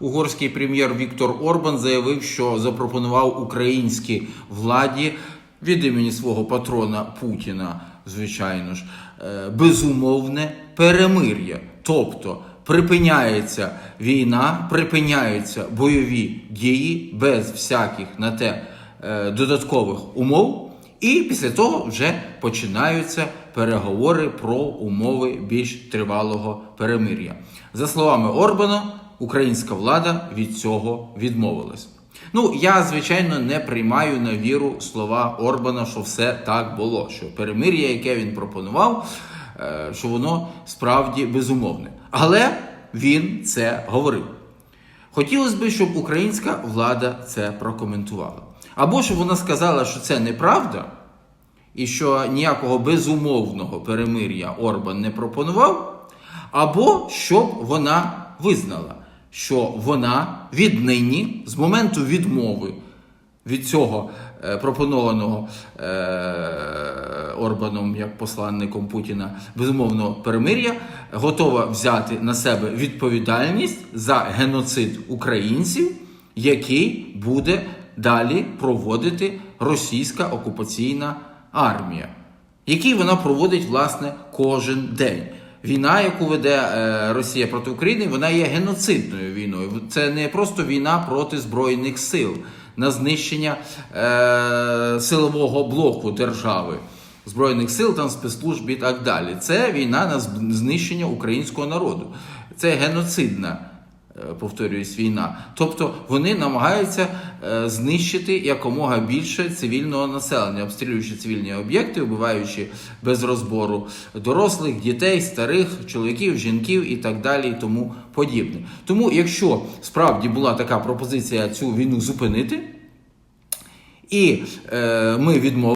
Угорський прем'єр Віктор Орбан заявив, що запропонував українській владі від імені свого патрона Путіна, звичайно ж, е, безумовне перемир'я. Тобто припиняється війна, припиняються бойові дії без всяких на те е, додаткових умов. І після того вже починаються переговори про умови більш тривалого перемир'я. За словами Орбана, українська влада від цього відмовилась. Ну, я, звичайно, не приймаю на віру слова Орбана, що все так було. Що перемир'я, яке він пропонував, е, що воно справді безумовне. Але він це говорив. Хотілося б, щоб українська влада це прокоментувала. Або щоб вона сказала, що це неправда, і що ніякого безумовного перемир'я Орбан не пропонував, або щоб вона визнала, що вона віднині, з моменту відмови від цього е, пропонованого е, Орбаном як посланником Путіна безумовного перемир'я, готова взяти на себе відповідальність за геноцид українців, який буде далі проводити російська окупаційна армія, який вона проводить власне кожен день. Війна, яку веде е, Росія проти України, вона є геноцидною війною. Це не просто війна проти збройних сил на знищення е, силового блоку держави, збройних сил, там спецслужб і так далі. Це війна на знищення українського народу. Це геноцидна. Е, Повторююсь, війна. Тобто вони намагаються е, знищити якомога більше цивільного населення, обстрілюючи цивільні об'єкти, вбиваючи без розбору дорослих, дітей, старих, чоловіків, жінків і так далі, і тому подібне. Тому, якщо справді була така пропозиція цю війну зупинити, і е, ми відмовили.